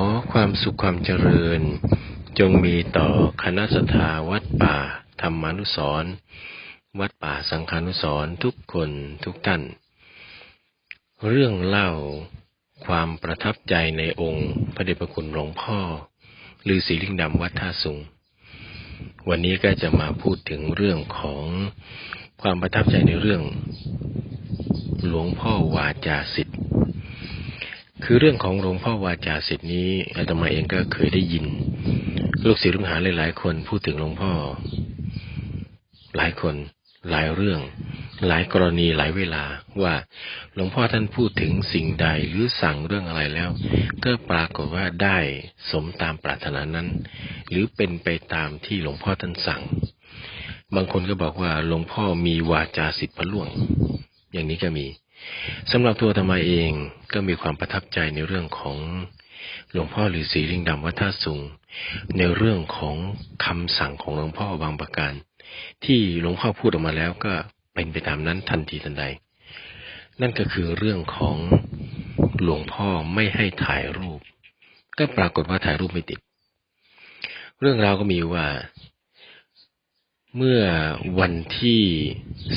อความสุขความเจริญ จงมีต่อคณะสัตยาวัดป่า ธรรมานุสรณ์วัดป่าสังฆานุสรณ์ทุกคนทุกท่าน เรื่องเล่าความประทับใจในองค์พระเดชพระคุณหลวงพ่อลือศีลิงดำวัดท่าสุง วันนี้ก็จะมาพูดถึงเรื่องของความประทับใจในเรื่อง หลวงพ่อวาจาสิทธิ์ คือเรื่องของหลวงพ่อวาจาสิทธิ์นี้อาตมาเองก็เคยได้ยิน ลูกศิษย์ลูกหาหลาย ๆ คนพูดถึงหลวงพ่อ หลายคน หลายเรื่อง หลายกรณีหลายเวลาว่าหลวงพ่อท่านพูดถึงสิ่งใดหรือสั่งเรื่องอะไรแล้วก็ปรากฏว่าได้สมตามปรารถนานั้น หรือเป็นไปตามที่หลวงพ่อท่านสั่ง บางคนก็บอกว่าหลวงพ่อมีวาจาสิทธิ์พระล่วง อย่างนี้ก็มีสำหรับตัวธรรมาเองก็มีความประทับใจในเรื่องของหลวงพ่อฤาษีลิงดำวัดท่าสุงในเรื่องของคำสั่งของหลวงพ่อบางประการ ที่หลวงพ่อพูดออกมาแล้วก็เป็นไปตามนั้นทันทีทันใด นั่นก็คือเรื่องของหลวงพ่อไม่ให้ถ่ายรูป ก็ปรากฏว่าถ่ายรูปไม่ติด เรื่องราวก็มีว่า เมื่อวันที่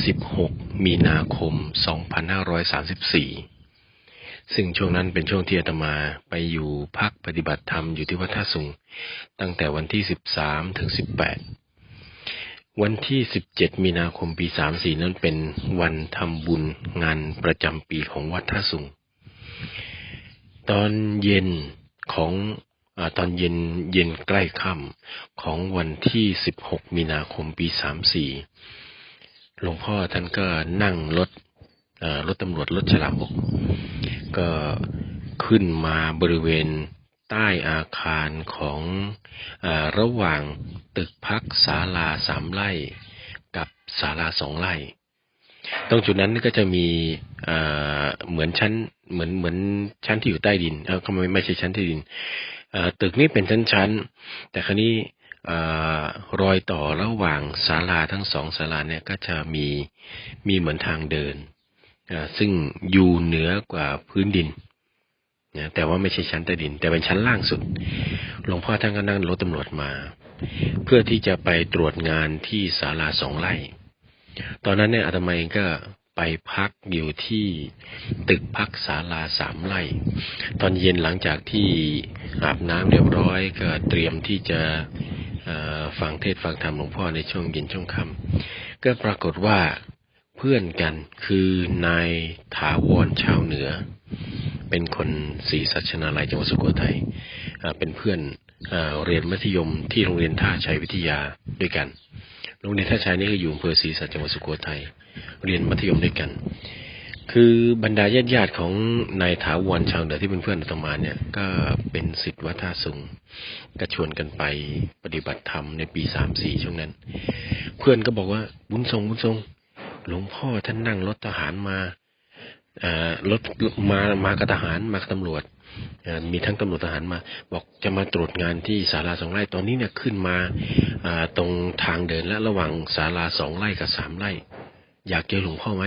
16 มีนาคม 2534 ซึ่งช่วงนั้นเป็นช่วงที่อาตมาไปอยู่พักปฏิบัติธรรมอยู่ที่วัดท่าสุง ตั้งแต่วันที่ 13 ถึง 18 วันที่ 17 มีนาคมปี 34 นั้นเป็นวันทำบุญงานประจำปีของวัดท่าสุง ตอนเย็นของ ตอนเย็นเย็นใกล้ค่ำของวันที่ 16 มีนาคมปี 34 หลวงพ่อท่านก็นั่งรถรถตำรวจรถฉลามบก ก็ขึ้นมาบริเวณใต้อาคารของอระหว่างตึกพักศาลาสามไร่กับศาลาสองไร่ ตรงจุดนั้นก็จะมีเหมือนชั้นเหมือนเหมือนชั้นที่อยู่ใต้ดินเออไม่ไม่ใช่ชั้นที่ดิน ตึกนี้เป็นชั้นๆ แต่ครนี้รอยต่อระหว่างศาลาทั้งสองศาลาเนี่ยก็จะมีมีเหมือนทางเดิน ซึ่งอยู่เหนือกว่าพื้นดินนะแต่ว่าไม่ใช่ชั้นใต้ดิน แต่เป็นชั้นล่างสุด หลวงพ่อท่านก็นั่งรถตำรวจมา เพื่อที่จะไปตรวจงานที่ศาลาสองไร่ ตอนนั้นเนี่ยอาตมาเองก็ ไปพักอยู่ที่ตึกพักศาลาสามไร่ ตอนเย็นหลังจากที่อาบน้ำเรียบร้อยก็เตรียมที่จะฟังเทศฟังธรรมหลวงพ่อในช่วงเย็นช่วงค่ำก็ปรากฏว่าเพื่อนกันคือนายถาวรชาวเหนือ เป็นคนศรีสัชนาลัยจังหวัดสุโขทัยเป็นเพื่อนเรียนมัธยมที่โรงเรียนท่าชัยวิทยาด้วยกัน โรงเรียนท่าชัยนี่ก็อยู่อำเภอศรีสัชจังหวัดสุโขทัยเรียนมัธยมด้วยกัน คือบรรดาญาติญาติของนายถาวรชาวเหนือที่เป็นเพื่อนอาตมาเนี่ย ก็เป็นสิทธิ์วัฒนสุงก็ชวนกันไปปฏิบัติธรรมในปีสามสี่ช่วงนั้น เพื่อนก็บอกว่าบุญทรงบุญทรง หลวงพ่อท่านนั่งรถทหารมารถมามากับทหารมากับตำรวจ มีทั้งตำรวจทหารมา บอกจะมาตรวจงานที่ศาลาสองไร่ตอนนี้เนี่ยขึ้นมาตรงทางเดินและระหว่างศาลาสองไร่กับสามไร่ อยากเจอหลวงพ่อไหม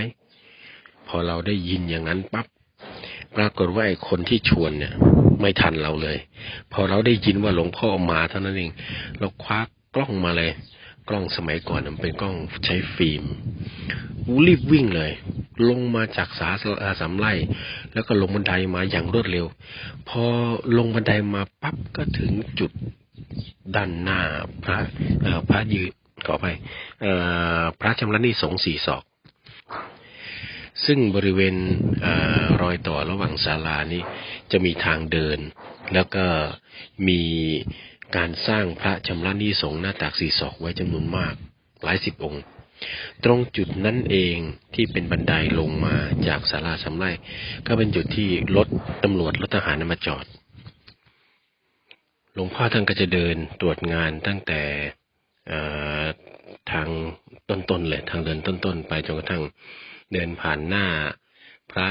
พอเราได้ยินอย่างนั้นปับ๊บปรากฏว่าไอ้คนที่ชวนเนี่ย ไม่ทันเราเลย พอเราได้ยินว่าหลวงพ่อมาเท่านั้นเอง เราคว้ากล้องมาเลย กล้องสมัยก่อนมันเป็นกล้องใช้ฟิล์มรีบวิ่งเลย ลงมาจากสาสามไร่แล้วก็ลงบันไดมาอย่างรวดเร็ว พอลงบันไดมาปั๊บก็ถึงจุดด้านหน้าพระพระยืนขอไปพระชำระนี่สงสี่ศอก ซึ่งบริเวณอรอยต่อระหว่างศาลานี้จะมีทางเดิน แล้วก็มี การสร้างพระชำระนิสงหน้าตากสีศอกไว้จำนวนมาก หลายสิบองค์ ตรงจุดนั้นเองที่เป็นบันไดลงมาจากศาลาสำไร่ก็เป็นจุดที่รถตำรวจรถทหารมาจอดหลวงพ่อท่านก็จะเดินตรวจงานตั้งแต่ทางต้นๆเลยทางเดินต้นๆ ไปจนกระทั่งเดินผ่านหน้าพระ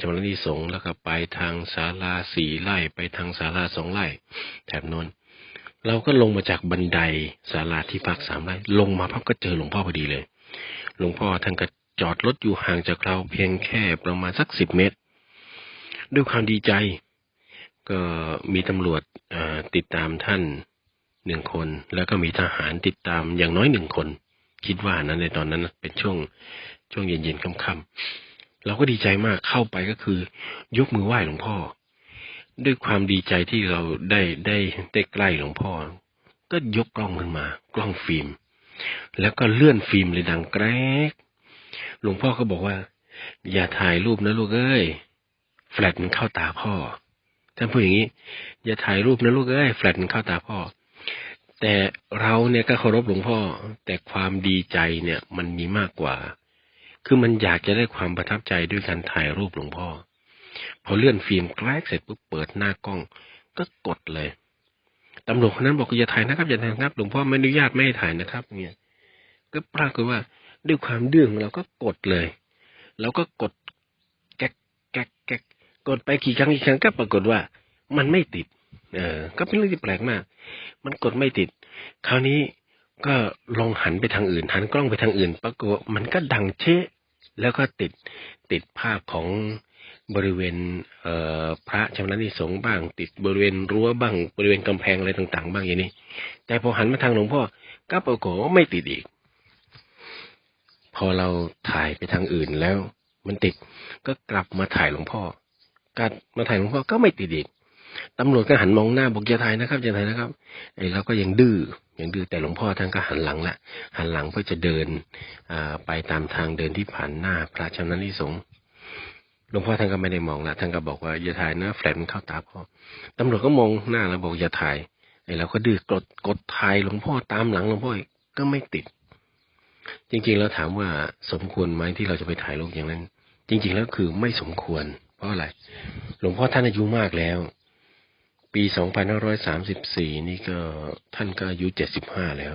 ชมรณีสงฆ์แล้วก็ไปทางศาลาสี่ไร่ไปทางศาลาสองไร่แถบนน เราก็ลงมาจากบันไดศาลาที่พักสามไร่ลงมาพับก็เจอหลวงพ่อพอดีเลย หลวงพ่อท่านก็จอดรถอยู่ห่างจากเราเพียงแค่ประมาณสักสิบเมตร ด้วยความดีใจ ก็มีตำรวจติดตามท่านหนึ่งคน แล้วก็มีทหารติดตามอย่างน้อยหนึ่งคน คิดว่านั้นในตอนนั้นเป็นช่วงช่วงเย็นๆค่ำๆเราก็ดีใจมากเข้าไปก็คือ ยกมือไหว้หลวงพ่อ ด้วยความดีใจที่เราได้ได้ได้ใกล้หลวงพ่อ ก็ยกกล้องขึ้นมา กล้องฟิล์ม แล้วก็เลื่อนฟิล์มเลยดังแกรกหลวงพ่อก็บอกว่า อย่าถ่ายรูปนะลูกเอ้ยแฟลชมันเข้าตาพ่อท่านพูดอย่างนี้ อย่าถ่ายรูปนะลูกเอ้ยแฟลชมันเข้าตาพ่อ แต่เราเนี่ยก็เคารพหลวงพ่อ แต่ความดีใจเนี่ยมันมีมากกว่า คือมันอยากจะได้ความประทับใจด้วยการถ่ายรูปหลวงพ่อ พอเลื่อนฟิล์มแกลกเสร็จปุ๊บเปิดหน้ากล้องก็กดเลยตำรวจคนนั้นบอกอย่าถ่ายนะครับอย่าถ่ายนะครับหลวงพ่อไม่อนุญาตไม่ให้ถ่ายนะครับเนี่ยก็ปรากฏว่าด้วยความดื้อของเราก็กดเลยแล้วก็กดแก๊กแก๊กแก๊กกดไปกี่ครั้งกี่ครั้งก็ปรากฏว่ามันไม่ติด เออ ก็เป็นเรื่องที่แปลกมาก มันกดไม่ติด คราวนี้ก็ลองหันไปทางอื่น หันกล้องไปทางอื่น ปรากฏมันก็ดังเชะแล้วก็ติดติดภาพของ บริเวณเพระชำระนิสงบ้าง ติดบริเวณรั้วบ้าง บริเวณกำแพงอะไรต่าง ๆ บ้างอย่างนี้ แต่พอหันมาทางหลวงพ่อก็ปรากฏว่าไม่ติดอีก พอเราถ่ายไปทางอื่นแล้ว มันติดก็กลับมาถ่ายหลวงพ่อกลับมาถ่ายหลวงพ่อก็ไม่ติดอีกตำรวจก็หันมองหน้าบอกอย่าถ่ายนะครับอย่าถ่ายนะครับไอ้เราก็ยังดื้อยังดื้อแต่หลวงพ่อท่านก็หันหลังละหันหลังเพื่อจะเดินอไปตามทางเดินที่ผ่านหน้าพระชำนาญที่สง หลวงพ่อท่านก็ไม่ได้มองละท่านก็บอกว่าอย่าถ่ายนะแฟลชมันเข้าตาพ่อตำรวจก็มองหน้าแล้วบอกอย่าถ่ายไอ้เราก็ดื้อกดกดถ่ายหลวงพ่อตามหลังหลวงพ่อก็ไม่ติด จริงๆแล้วถามว่าสมควรไหมที่เราจะไปถ่ายรูปอย่างนั้น จริง ๆ แล้วคือไม่สมควร เพราะอะไร หลวงพ่อท่านอายุมากแล้ว ปี2534นี่ก็ท่านก็อายุ75แล้ว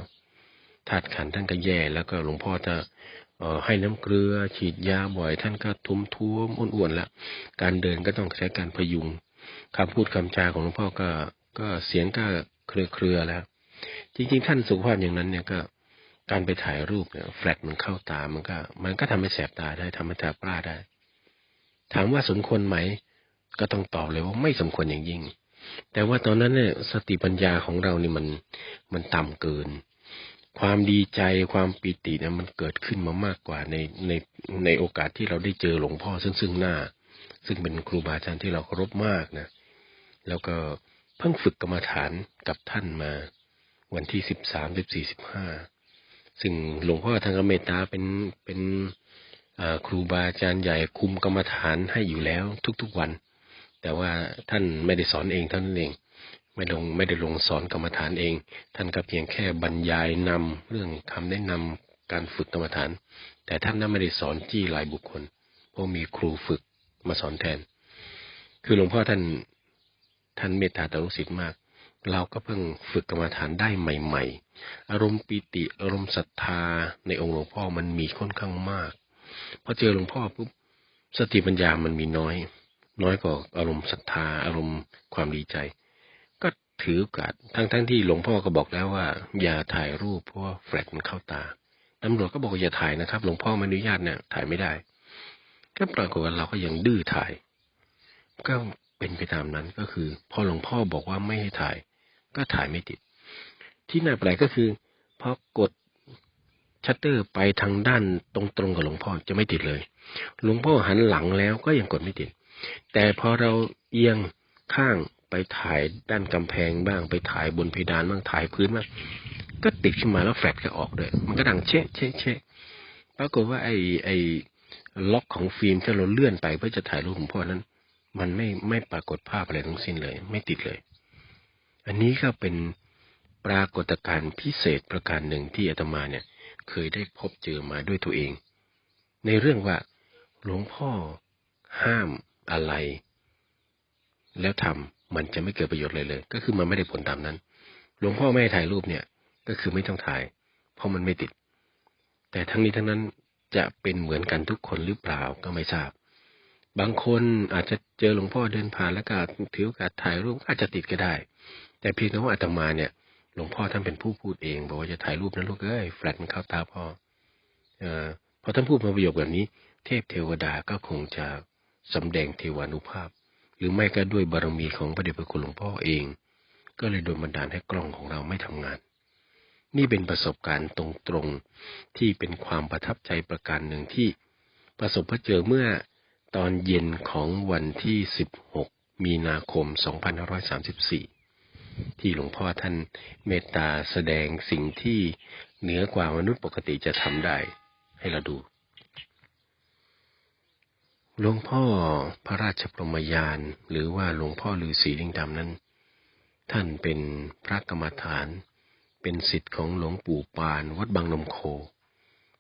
ธาตุขันท่านก็แย่แล้วก็หลวงพ่อจะ ให้น้ำเกลือ ฉีดยาบ่อย ท่านก็ทุ้มท้วมอ้วนๆแล้วการเดินก็ต้องใช้การพยุงคำพูดคำจาของหลวงพ่อก็ก็เสียงก็เครือๆแล้ว จริง ๆ ท่านสุขภาพอย่างนั้นเนี่ยก็การไปถ่ายรูปเนี่ยแฟลชมันเข้าตามันก็ มันก็ทำให้แสบตาได้ทำให้ตาปล้าได้ ถามว่าสมควรไหม ก็ต้องตอบเลยว่าไม่สมควรอย่างยิ่ง แต่ว่าตอนนั้นเนี่ยสติปัญญาของเรานี่มันมันต่ำเกิน ความดีใจความปิติเนี่ยมันเกิดขึ้นมามากกว่าในในในโอกาสที่เราได้เจอหลวงพ่อซึ่งซึ่งหน้า ซึ่งเป็นครูบาอาจารย์ที่เราเคารพมากนะ แล้วก็เพิ่งฝึกกรรมฐานกับท่านมา วันที่สิบสามสิบสี่สิบห้าซึ่งหลวงพ่อทางเมตตาเป็นเป็นครูบาอาจารย์ใหญ่คุมกรรมฐานให้อยู่แล้วทุกๆวัน แต่ว่าท่านไม่ได้สอนเองเท่านั้นเอง ไม่ลงไม่ได้ลงสอนกรรมฐานเอง ท่านก็เพียงแค่บรรยายนำเรื่องคำแนะนำการฝึกกรรมฐาน แต่ท่านนั้นไม่ได้สอนจี้หลายบุคคล เพราะมีครูฝึกมาสอนแทน คือหลวงพ่อท่านท่านเมตตาต่อลูกศิษย์มาก เราก็เพิ่งฝึกกรรมฐานได้ใหม่ ๆ อารมณ์ปิติอารมณ์ศรัทธาในองค์หลวงพ่อมันมีค่อนข้างมากพอเจอหลวงพ่อปุ๊บสติปัญญามันมีน้อย น้อยกว่าอารมณ์ศรัทธาอารมณ์ความดีใจ ถือโอกาสทั้งทั้งที่หลวงพ่อก็บอกแล้วว่า อย่าถ่ายรูปเพราะว่าแฟลชมันเข้าตาตำรวจก็บอกอย่าถ่ายนะครับ หลวงพ่อไม่อนุญาตเนี่ยถ่ายไม่ได้ ก็ปรากฏว่าเราก็ยังดื้อถ่าย ก็เป็นไปตามนั้นก็คือ พอหลวงพ่อบอกว่าไม่ให้ถ่าย ก็ถ่ายไม่ติด ที่น่าแปลกก็คือพอกดชัตเตอร์ไปทางด้านตรงๆกับหลวงพ่อจะไม่ติดเลย หลวงพ่อหันหลังแล้วก็ยังกดไม่ติด แต่พอเราเอียงข้าง ไปถ่ายด้านกำแพงบ้าง ไปถ่ายบนเพดานบ้างถ่ายพื้นบ้างก็ติดขึ้นมาแล้วแฟลชก็ออกเลยมันก็ดังเชะเชะเชะปรากฏว่าไอ้ไอ้ล็อกของฟิล์มที่เราเลื่อนไปเพื่อจะถ่ายรูปหลวงพ่อนั้น มันไม่ไม่ปรากฏภาพอะไรทั้งสิ้นเลย ไม่ติดเลย อันนี้ก็เป็นปรากฏการณ์พิเศษประการหนึ่งที่อาตมาเนี่ย เคยได้พบเจอมาด้วยตัวเอง ในเรื่องว่าหลวงพ่อห้ามอะไร แล้วทำ มันจะไม่เกิดประโยชน์เลยเลย ก็คือมันไม่ได้ผลตามนั้น หลวงพ่อไม่ให้ถ่ายรูปเนี่ย ก็คือไม่ต้องถ่าย เพราะมันไม่ติด แต่ทั้งนี้ทั้งนั้นจะเป็นเหมือนกันทุกคนหรือเปล่าก็ไม่ทราบ บางคนอาจจะเจอหลวงพ่อเดินผ่านแล้วก็ถือโอกาสถ่ายรูปอาจจะติดก็ได้ แต่เพียงแต่ว่าอาตมาเนี่ย หลวงพ่อท่านเป็นผู้พูดเอง บอกว่าจะถ่ายรูปนะลูกเอ้ยแฟลตมันเข้าตาพ่อเออพอท่านพูดมาประโยคแบบนี้ เทพเทวดาก็คงจะสำแดงเทวานุภาพ หรือไม่ก็ด้วยบารมีของพระเดชพระคุณหลวงพ่อเอง ก็เลยโดนบันดาลให้กล้องของเราไม่ทำงาน นี่เป็นประสบการณ์ตรงๆที่เป็นความประทับใจประการหนึ่งที่ประสบพบเจอเมื่อตอนเย็นของวันที่ 16 มีนาคม 2534 ที่หลวงพ่อท่านเมตตาแสดงสิ่งที่เหนือกว่ามนุษย์ปกติจะทำได้ ให้เราดู หลวงพ่อพระราชปรมยาน หรือว่าหลวงพ่อฤาษีลิงดำนั้น ท่านเป็นพระกรรมฐาน เป็นสิทธิ์ของหลวงปู่ปานวัดบางนมโค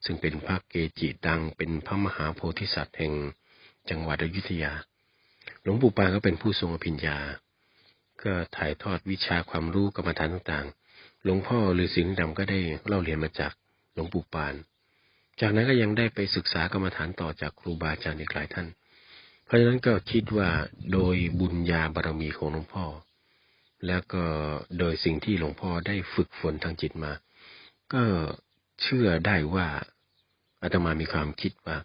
ซึ่งเป็นพระเกจิดังเป็นพระมหาโพธิสัตว์แห่งจังหวัดอยุธยา หลวงปู่ปานก็เป็นผู้ทรงอภิญญา ก็ถ่ายทอดวิชาความรู้กรรมฐานต่างๆ หลวงพ่อฤาษีลิงดำก็ได้เล่าเรียนมาจากหลวงปู่ปาน จากนั้นก็ยังได้ไปศึกษากรรมฐานต่อจากครูบาอาจารย์อีกหลายท่าน เพราะฉะนั้นก็คิดว่าโดยบุญญาบารมีของหลวงพ่อ แล้วก็โดยสิ่งที่หลวงพ่อได้ฝึกฝนทางจิตมา ก็เชื่อได้ว่าอาตมามีความคิดว่า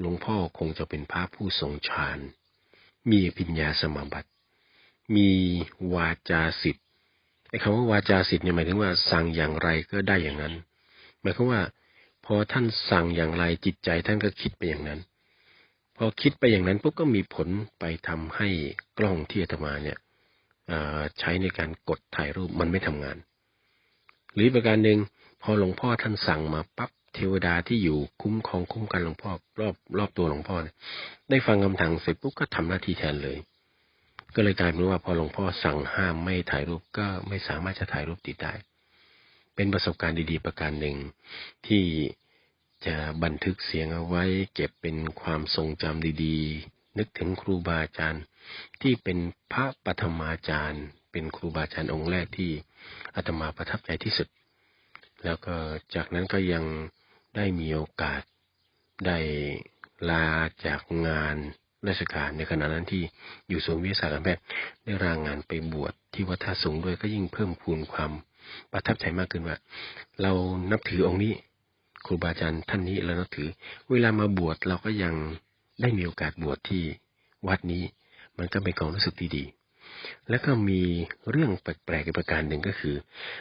หลวงพ่อคงจะเป็นพระผู้ทรงฌาน มีปัญญาสมบัติ มีวาจาสิทธิ์ไอ้คำว่าวาจาสิทธิ์เนี่ยหมายถึงว่าสั่งอย่างไรก็ได้อย่างนั้น หมายความว่า พอท่านสั่งอย่างไรจิตใจท่านก็คิดไปอย่างนั้น พอคิดไปอย่างนั้นปุ๊บก็มีผลไปทำให้กล้องที่อาตมาเนี่ยใช้ในการกดถ่ายรูปมันไม่ทำงาน หรือประการหนึ่งพอหลวงพ่อท่านสั่งมาปั๊บเทวดาที่อยู่คุ้มครองคุ้มกันหลวงพ่อรอบรอบตัวหลวงพ่อเนี่ยได้ฟังคำสั่งเสร็จปุ๊บก็ทำหน้าที่แทนเลย ก็เลยกลายเป็นว่าพอหลวงพ่อสั่งห้ามไม่ถ่ายรูปก็ไม่สามารถจะถ่ายรูปติดได้ เป็นประสบการณ์ดีๆประการหนึ่งที่ จะบันทึกเสียงเอาไว้เก็บเป็นความทรงจำดีๆ นึกถึงครูบาอาจารย์ ที่เป็นพระปฐมาจารย์ เป็นครูบาอาจารย์องค์แรกที่อาตมาประทับใจที่สุด แล้วก็จากนั้นก็ยังได้มีโอกาสได้ลาจากงานราชการในขณะนั้นที่อยู่ศูนย์วิทยาศาสตร์การแพทย์ได้รางงานไปบวชที่วัดท่าสงด้วยก็ยิ่งเพิ่มพูนความประทับใจมากขึ้นว่า เรานับถือองค์นี้ ครูบาอาจารย์ท่านนี้เรานับถือ เวลามาบวชเราก็ยังได้มีโอกาสบวชที่วัดนี้ มันก็เป็นความรู้สึกดีๆแล้วก็มีเรื่องแปลกๆอีกประการหนึ่งก็คือ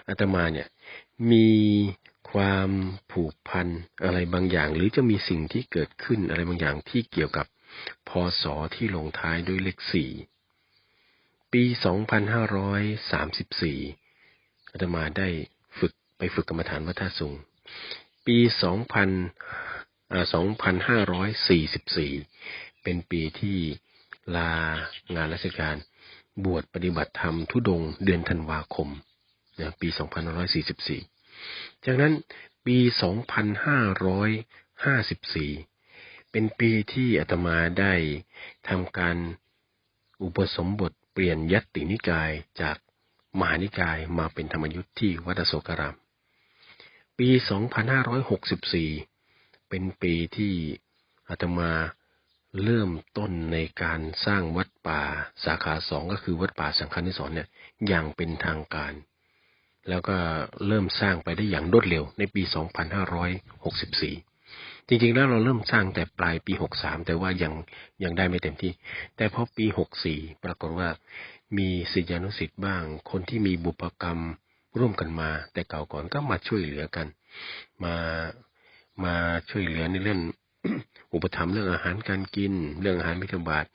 อาตมาเนี่ยมีความผูกพันอะไรบางอย่าง หรือจะมีสิ่งที่เกิดขึ้นอะไรบางอย่างที่เกี่ยวกับพศที่ลงท้ายด้วยเลขสี่ปี 2534อาตมาได้ฝึกไปฝึกกรรมฐานวัฒนสุง ปี2000 2544 เป็นปีที่ลางานราชการบวชปฏิบัติธรรมทุดงเดือนธันวาคมนะปี 2544 จากนั้นปี 2554 เป็นปีที่อาตมาได้ทำการอุปสมบทเปลี่ยนยัตตินิกายจากมหานิกายมาเป็นธรรมยุทธ์ที่วัดโสการาม ปี 2564 เป็นปีที่อาตมาเริ่มต้นในการสร้างวัดป่าสาขาสองก็คือวัดป่าสังฆนิสรเนี่ยอย่างเป็นทางการ แล้วก็เริ่มสร้างไปได้อย่างรวดเร็วในปี 2564 จริงๆแล้วเราเริ่มสร้างแต่ปลายปี 63 แต่ว่ายังยังได้ไม่เต็มที่ แต่พอปี 64 ปรากฏว่ามีศิษยานุศิษย์บ้าง คนที่มีบุปกรรม ร่วมกันมา แต่เก่าก่อนก็มาช่วยเหลือกัน มามาช่วยเหลือในเรื่องอุปถัมภ์เรื่องอาหารการกิน เรื่องอาหารมิถบาท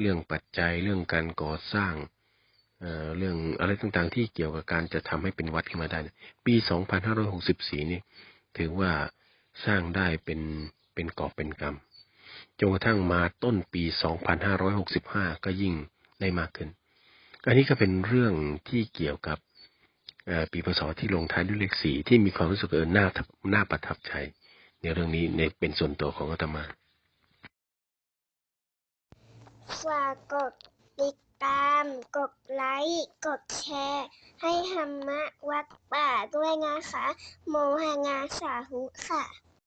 เรื่องปัจจัยเรื่องการก่อสร้างเอ่อเรื่องอะไรต่างๆที่เกี่ยวกับการจะทำให้เป็นวัดขึ้นมาได้ ปี 2564 นี่ถือว่าสร้างได้เป็นเป็นกอบเป็นกำจนกระทั่งมาต้นปี 2565 ก็ยิ่งได้มากขึ้น อันนี้ก็เป็นเรื่องที่เกี่ยวกับ ปีพศที่ลงท้ายด้วยเลขสี่ที่มีความรู้สึกเออหน้าหน้าประทับใจในเรื่องนี้ในเป็นส่วนตัวของอาตมาฝากกดติดตาม กดไลค์ กดแชร์ ให้ธรรมะวัดป่าด้วยนะคะ โมหงาสาหุค่ะ